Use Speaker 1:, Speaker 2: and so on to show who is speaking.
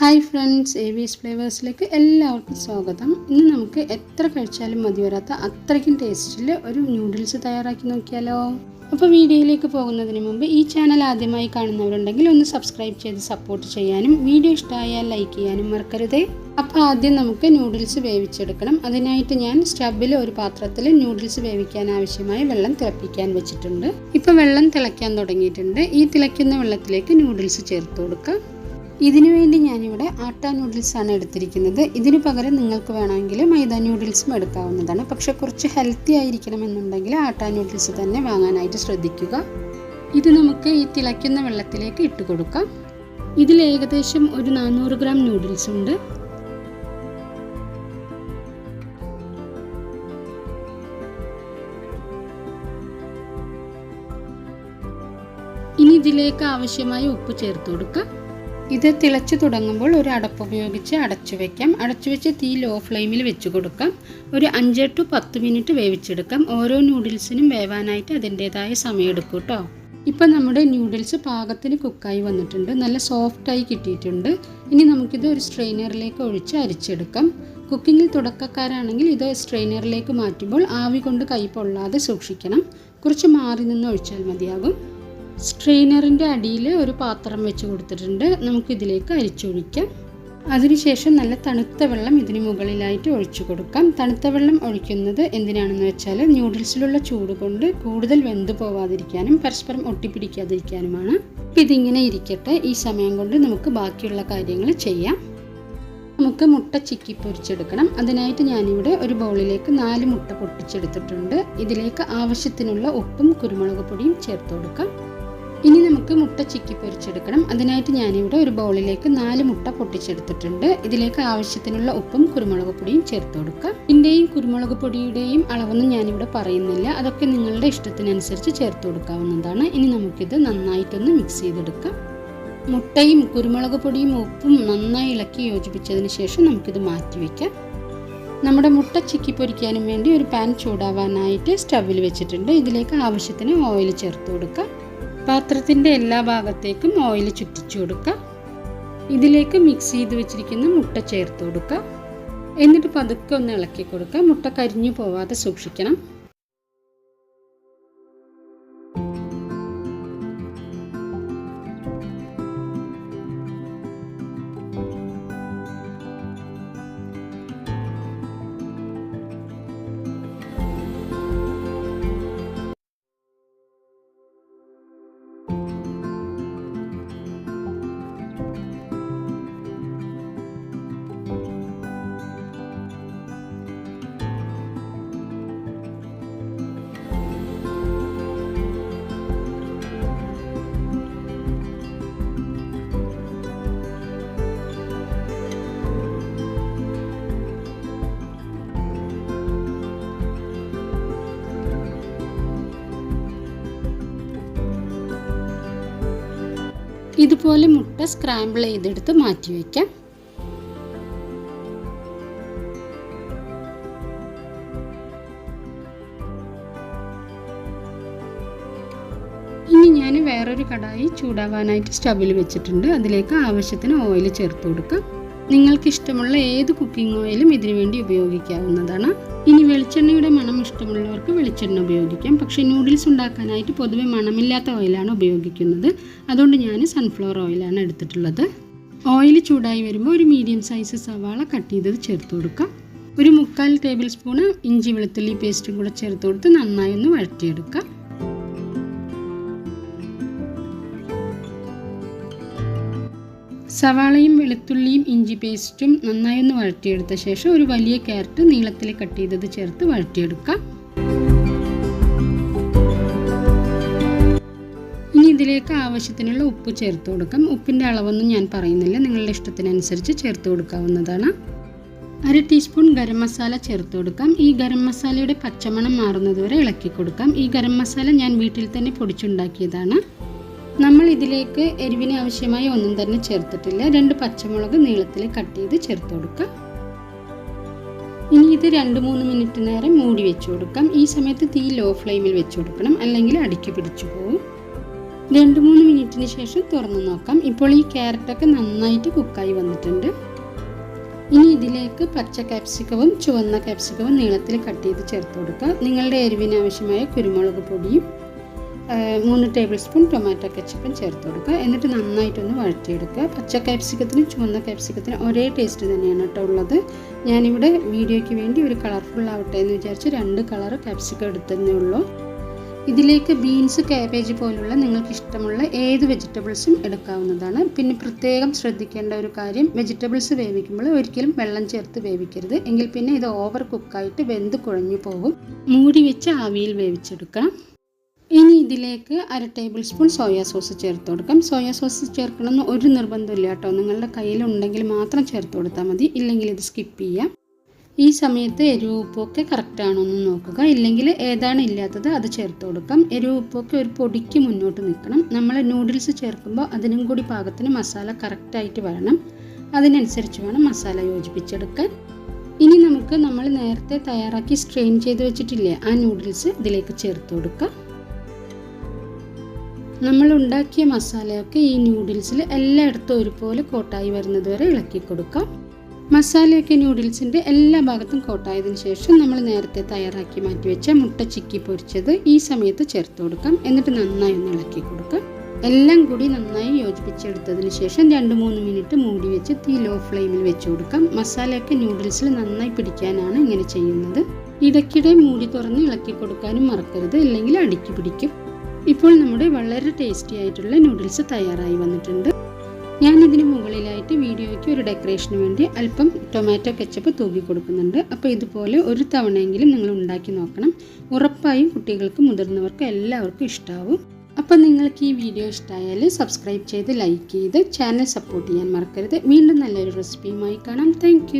Speaker 1: Hi friends A V S ഫ്ലേവേഴ്സിലേക്ക് എല്ലാവർക്കും സ്വാഗതം. ഇന്ന് നമുക്ക് എത്ര കഴിച്ചാലും മതി വരാത്ത അത്രയ്ക്കും ടേസ്റ്റിൽ ഒരു ന്യൂഡിൽസ് തയ്യാറാക്കി നോക്കിയാലോ? അപ്പോൾ വീഡിയോയിലേക്ക് പോകുന്നതിന് മുമ്പ് ഈ ചാനൽ ആദ്യമായി കാണുന്നവരുണ്ടെങ്കിൽ ഒന്ന് സബ്സ്ക്രൈബ് ചെയ്ത് സപ്പോർട്ട് ചെയ്യാനും വീഡിയോ ഇഷ്ടമായാൽ ലൈക്ക് ചെയ്യാനും മറക്കരുതേ. അപ്പോൾ ആദ്യം നമുക്ക് ന്യൂഡിൽസ് വേവിച്ചെടുക്കണം. അതിനായിട്ട് ഞാൻ സ്റ്റബിൽ ഒരു പാത്രത്തിൽ ന്യൂഡിൽസ് വേവിക്കാൻ ആവശ്യമായ വെള്ളം തിളപ്പിക്കാൻ വെച്ചിട്ടുണ്ട്. ഇപ്പോൾ വെള്ളം തിളയ്ക്കാൻ തുടങ്ങിയിട്ടുണ്ട്. ഈ തിളയ്ക്കുന്ന വെള്ളത്തിലേക്ക് ന്യൂഡിൽസ് ചേർത്ത് കൊടുക്കാം. ഇതിനു വേണ്ടി ഞാനിവിടെ ആട്ട നൂഡിൽസാണ് എടുത്തിരിക്കുന്നത്. ഇതിനു പകരം നിങ്ങൾക്ക് വേണമെങ്കിൽ മൈദ നൂഡിൽസും എടുക്കാവുന്നതാണ്. പക്ഷെ കുറച്ച് ഹെൽത്തി ആയിരിക്കണമെന്നുണ്ടെങ്കിൽ ആട്ട നൂഡിൽസ് തന്നെ വാങ്ങാനായിട്ട് ശ്രദ്ധിക്കുക. ഇത് നമുക്ക് ഈ തിളയ്ക്കുന്ന വെള്ളത്തിലേക്ക് ഇട്ട് കൊടുക്കാം. ഇതിൽ ഏകദേശം ഒരു നാനൂറ് ഗ്രാം നൂഡിൽസ് ഉണ്ട്. ഇനി ഇതിലേക്ക് ആവശ്യമായ ഉപ്പ് ചേർത്ത് കൊടുക്കാം ഇത് തിളച്ചു തുടങ്ങുമ്പോൾ ഒരു അടപ്പ് ഉപയോഗിച്ച് അടച്ചു വയ്ക്കാം അടച്ചു വെച്ച് തീ ലോ ഫ്ലെയിമിൽ വെച്ച് കൊടുക്കാം. ഒരു അഞ്ച് ടു പത്ത് മിനിറ്റ് വേവിച്ചെടുക്കാം. ഓരോ ന്യൂഡിൽസിനും വേവാനായിട്ട് അതിന്റേതായ സമയം എടുക്കും കേട്ടോ. ഇപ്പം നമ്മുടെ ന്യൂഡിൽസ് പാകത്തിന് കുക്കായി വന്നിട്ടുണ്ട്. നല്ല സോഫ്റ്റായി കിട്ടിയിട്ടുണ്ട്. ഇനി നമുക്കിത് ഒരു സ്ട്രെയിനറിലേക്ക് ഒഴിച്ച് അരിച്ചെടുക്കാം. കുക്കിങ്ങിൽ തുടക്കക്കാരാണെങ്കിൽ ഇത് സ്ട്രെയിനറിലേക്ക് മാറ്റുമ്പോൾ ആവി കൊണ്ട് കൈ പൊള്ളാതെ സൂക്ഷിക്കണം. കുറച്ച് മാറി നിന്ന് ഒഴിച്ചാൽ മതിയാകും. സ്ട്രെയിനറിന്റെ അടിയിൽ ഒരു പാത്രം വെച്ച് കൊടുത്തിട്ടുണ്ട്. നമുക്കിതിലേക്ക് അരിച്ചൊഴിക്കാം. അതിനുശേഷം നല്ല തണുത്ത വെള്ളം ഇതിന് മുകളിലായിട്ട് ഒഴിച്ചു കൊടുക്കാം. തണുത്ത വെള്ളം ഒഴിക്കുന്നത് എന്തിനാണെന്ന് വെച്ചാൽ ന്യൂഡിൽസിലുള്ള ചൂട് കൊണ്ട് കൂടുതൽ വെന്തു പോവാതിരിക്കാനും പരസ്പരം ഒട്ടിപ്പിടിക്കാതിരിക്കാനുമാണ്. അപ്പം ഇതിങ്ങനെ ഇരിക്കട്ടെ. ഈ സമയം കൊണ്ട് നമുക്ക് ബാക്കിയുള്ള കാര്യങ്ങൾ ചെയ്യാം. നമുക്ക് മുട്ട ചിക്കി പൊരിച്ചെടുക്കണം. അതിനായിട്ട് ഞാനിവിടെ ഒരു ബൗളിലേക്ക് നാല് മുട്ട പൊട്ടിച്ചെടുത്തിട്ടുണ്ട്. ഇതിലേക്ക് ആവശ്യത്തിനുള്ള ഉപ്പും കുരുമുളക് പൊടിയും ചേർത്ത് കൊടുക്കാം. ഇനി നമുക്ക് മുട്ട ചിക്കി പൊരിച്ചെടുക്കണം. അതിനായിട്ട് ഞാനിവിടെ ഒരു ബൗളിലേക്ക് നാല് മുട്ട പൊട്ടിച്ചെടുത്തിട്ടുണ്ട്. ഇതിലേക്ക് ആവശ്യത്തിനുള്ള ഉപ്പും കുരുമുളക് പൊടിയും ചേർത്ത് കൊടുക്കാം. ഇതിന്റെയും കുരുമുളക് പൊടിയുടെയും അളവൊന്നും ഞാനിവിടെ പറയുന്നില്ല. അതൊക്കെ നിങ്ങളുടെ ഇഷ്ടത്തിനനുസരിച്ച് ചേർത്ത് കൊടുക്കാവുന്നതാണ്. ഇനി നമുക്കിത് നന്നായിട്ടൊന്ന് മിക്സ് ചെയ്തെടുക്കാം. മുട്ടയും കുരുമുളക് പൊടിയും ഉപ്പും നന്നായി ഇളക്കി യോജിപ്പിച്ചതിന് ശേഷം നമുക്കിത് മാറ്റി വയ്ക്കാം നമ്മുടെ മുട്ട ചിക്കി പൊരിക്കാനും വേണ്ടി ഒരു പാൻ ചൂടാവാനായിട്ട് സ്റ്റവിൽ വെച്ചിട്ടുണ്ട്. ഇതിലേക്ക് ആവശ്യത്തിന് ഓയിൽ ചേർത്ത് കൊടുക്കാം. പാത്രത്തിന്റെ എല്ലാ ഭാഗത്തേക്കും ഓയിൽ ചുറ്റിച്ചു കൊടുക്കുക. ഇതിലേക്ക് മിക്സ് ചെയ്ത് വെച്ചിരിക്കുന്ന മുട്ട ചേർത്ത് കൊടുക്കുക. എന്നിട്ട് പതുക്കെ ഒന്ന് ഇളക്കി കൊടുക്കുക. മുട്ട കരിഞ്ഞു പോവാതെ സൂക്ഷിക്കണം. ഇതുപോലെ മുട്ട സ്ക്രാമ്പിൾ ചെയ്തെടുത്ത് മാറ്റി വയ്ക്കാം. ഇനി ഞാൻ വേറൊരു കടായി ചൂടാവാനായിട്ട് സ്റ്റവിൽ വെച്ചിട്ടുണ്ട്. അതിലേക്ക് ആവശ്യത്തിന് ഓയിൽ ചേർത്ത് കൊടുക്കാം. നിങ്ങൾക്ക് ഇഷ്ടമുള്ള ഏത് കുക്കിംഗ് ഓയിലും ഇതിനു വേണ്ടി ഉപയോഗിക്കാവുന്നതാണ്. ഇനി വെളിച്ചെണ്ണയുടെ മണം ഇഷ്ടമുള്ളവർക്ക് വെളിച്ചെണ്ണ ഉപയോഗിക്കാം. പക്ഷേ നൂഡിൽസ് ഉണ്ടാക്കാനായിട്ട് പൊതുവെ മണമില്ലാത്ത ഓയിലാണ് ഉപയോഗിക്കുന്നത്. അതുകൊണ്ട് ഞാൻ സൺഫ്ലവർ ഓയിലാണ് എടുത്തിട്ടുള്ളത്. ഓയിൽ ചൂടായി വരുമ്പോൾ ഒരു മീഡിയം സൈസ് സവാള കട്ട് ചെയ്തത് ചേർത്ത് കൊടുക്കാം. ഒരു മുക്കാൽ ടേബിൾ സ്പൂണ് ഇഞ്ചി വെളുത്തുള്ളി പേസ്റ്റും കൂടെ ചേർത്ത് കൊടുത്ത് നന്നായി ഒന്ന് വഴറ്റിയെടുക്കാം. സവാളയും വെളുത്തുള്ളിയും ഇഞ്ചി പേസ്റ്റും നന്നായി ഒന്ന് വഴറ്റിയെടുത്ത ശേഷം ഒരു വലിയ ക്യാരറ്റ് നീളത്തിൽ കട്ട് ചെയ്തത് ചേർത്ത് വഴറ്റിയെടുക്കാം. ഇനി ഇതിലേക്ക് ആവശ്യത്തിനുള്ള ഉപ്പ് ചേർത്ത് കൊടുക്കാം. ഉപ്പിന്റെ അളവൊന്നും ഞാൻ പറയുന്നില്ല. നിങ്ങളുടെ ഇഷ്ടത്തിനനുസരിച്ച് ചേർത്ത് കൊടുക്കാവുന്നതാണ്. അര ടീസ്പൂൺ ഗരം മസാല ചേർത്ത് കൊടുക്കാം. ഈ ഗരം മസാലയുടെ പച്ചമണം മാറുന്നത് വരെ ഇളക്കി കൊടുക്കാം. ഈ ഗരം മസാല ഞാൻ വീട്ടിൽ തന്നെ പൊടിച്ചുണ്ടാക്കിയതാണ്. നമ്മൾ ഇതിലേക്ക് എരിവിന് ആവശ്യമായ ഒന്നും തന്നെ ചേർത്തിട്ടില്ല. രണ്ട് പച്ചമുളക് നീളത്തിൽ കട്ട് ചെയ്ത് ചേർത്ത് കൊടുക്കാം. ഇനി ഇത് രണ്ട് മൂന്ന് മിനിറ്റ് നേരം മൂടി വെച്ച് കൊടുക്കാം. ഈ സമയത്ത് തീ ലോ ഫ്ലെയിമിൽ വെച്ച് കൊടുക്കണം. അല്ലെങ്കിൽ അടുക്കി പിടിച്ചു പോകും രണ്ട് മൂന്ന് മിനിറ്റിന് ശേഷം തുറന്ന് നോക്കാം. ഇപ്പോൾ ഈ ക്യാരറ്റൊക്കെ നന്നായിട്ട് കുക്കായി വന്നിട്ടുണ്ട്. ഇനി ഇതിലേക്ക് പച്ച കാപ്സിക്കവും ചുവന്ന കാപ്സിക്കവും നീളത്തിൽ കട്ട് ചെയ്ത് ചേർത്ത് കൊടുക്കുക നിങ്ങളുടെ എരിവിന് ആവശ്യമായ കുരുമുളക് പൊടിയും മൂന്ന് ടേബിൾ സ്പൂൺ ടൊമാറ്റോ കെച്ചപ്പും ചേർത്ത് കൊടുക്കുക. എന്നിട്ട് നന്നായിട്ടൊന്ന് വഴറ്റിയെടുക്കുക. പച്ച കാപ്സിക്കത്തിനും ചുവന്ന കാപ്സിക്കത്തിനും ഒരേ ടേസ്റ്റ് തന്നെയാണ് കേട്ടോ ഉള്ളത്. ഞാനിവിടെ വീഡിയോയ്ക്ക് വേണ്ടി ഒരു കളർഫുൾ ആവട്ടെ എന്ന് വിചാരിച്ച് രണ്ട് കളർ കാപ്സിക്കം എടുത്തതേ ഉള്ളൂ. ഇതിലേക്ക് ബീൻസ് കാബേജ് പോലുള്ള നിങ്ങൾക്ക് ഇഷ്ടമുള്ള ഏത് വെജിറ്റബിൾസും എടുക്കാവുന്നതാണ്. പിന്നെ പ്രത്യേകം ശ്രദ്ധിക്കേണ്ട ഒരു കാര്യം വെജിറ്റബിൾസ് വേവിക്കുമ്പോൾ ഒരിക്കലും വെള്ളം ചേർത്ത് വേവിക്കരുത്. എങ്കിൽ പിന്നെ ഇത് ഓവർ കുക്കായിട്ട് വെന്ത് കുഴഞ്ഞു പോകും. മൂടി വെച്ച് ആവിയിൽ വേവിച്ചെടുക്കണം. ഇനി ഇതിലേക്ക് അര ടേബിൾ സ്പൂൺ സോയാ സോസ് ചേർത്ത് കൊടുക്കാം. സോയാ സോസ് ചേർക്കണമെന്ന് ഒരു നിർബന്ധമില്ല കേട്ടോ. നിങ്ങളുടെ കയ്യിലുണ്ടെങ്കിൽ മാത്രം ചേർത്ത് കൊടുത്താൽ മതി. ഇല്ലെങ്കിൽ ഇത് സ്കിപ്പ് ചെയ്യാം. ഈ സമയത്ത് എരിവ് ഉപ്പൊക്കെ കറക്റ്റ് ആണോ എന്ന് നോക്കുക. ഇല്ലെങ്കിൽ ഏതാണ് ഇല്ലാത്തത് അത് ചേർത്ത് കൊടുക്കാം. എരിവ് ഉപ്പൊക്കെ ഒരു പൊടിക്ക് മുന്നോട്ട് നിൽക്കണം. നമ്മൾ നൂഡിൽസ് ചേർക്കുമ്പോൾ അതിനും കൂടി പാകത്തിന് മസാല കറക്റ്റായിട്ട് വരണം. അതിനനുസരിച്ച് വേണം മസാല യോജിപ്പിച്ചെടുക്കാൻ. ഇനി നമുക്ക് നമ്മൾ നേരത്തെ തയ്യാറാക്കി സ്ട്രെയിൻ ചെയ്ത് വെച്ചിട്ടില്ലേ ആ നൂഡിൽസ് ഇതിലേക്ക് ചേർത്ത് കൊടുക്കാം. നമ്മൾ ഉണ്ടാക്കിയ മസാലയൊക്കെ ഈ ന്യൂഡിൽസിൽ എല്ലായിടത്തും ഒരുപോലെ കോട്ടായി വരുന്നത് വരെ ഇളക്കി കൊടുക്കാം. മസാലയൊക്കെ ന്യൂഡിൽസിന്റെ എല്ലാ ഭാഗത്തും കോട്ടായതിനു ശേഷം നമ്മൾ നേരത്തെ തയ്യാറാക്കി മാറ്റി വെച്ച മുട്ട ചിക്കി പൊരിച്ചത് ഈ സമയത്ത് ചേർത്ത് കൊടുക്കാം. എന്നിട്ട് നന്നായി ഒന്ന് ഇളക്കി കൊടുക്കാം. എല്ലാം കൂടി നന്നായി യോജിപ്പിച്ചെടുത്തതിന് ശേഷം രണ്ട് മൂന്ന് മിനിറ്റ് മൂടി വെച്ച് തീ ലോ ഫ്ലെയിമിൽ വെച്ച് കൊടുക്കാം. മസാലയൊക്കെ ന്യൂഡിൽസിൽ നന്നായി പിടിക്കാനാണ് ഇങ്ങനെ ചെയ്യുന്നത്. ഇടയ്ക്കിടെ മൂടി തുറന്ന് ഇളക്കി കൊടുക്കാനും മറക്കരുത്. ഇല്ലെങ്കിൽ അടുക്കി പിടിക്കും. ഇപ്പോൾ നമ്മുടെ വളരെ ടേസ്റ്റി ആയിട്ടുള്ള നൂഡിൽസ് തയ്യാറായി വന്നിട്ടുണ്ട്. ഞാൻ ഇതിന് മുകളിലായിട്ട് വീഡിയോയ്ക്ക് ഒരു ഡെക്കറേഷന് വേണ്ടി അല്പം ടൊമാറ്റോ കെച്ചപ്പ് തൂക്കി കൊടുക്കുന്നുണ്ട്. അപ്പോൾ ഇതുപോലെ ഒരു തവണയെങ്കിലും നിങ്ങൾ ഉണ്ടാക്കി നോക്കണം. ഉറപ്പായും കുട്ടികൾക്കും മുതിർന്നവർക്കും എല്ലാവർക്കും ഇഷ്ടാവും. അപ്പോൾ നിങ്ങൾക്ക് ഈ വീഡിയോ ഇഷ്ടമായാൽ സബ്സ്ക്രൈബ് ചെയ്ത് ലൈക്ക് ചെയ്ത് ചാനൽ സപ്പോർട്ട് ചെയ്യാൻ മറക്കരുത്. വീണ്ടും നല്ലൊരു റെസിപ്പിയുമായി കാണാം. താങ്ക്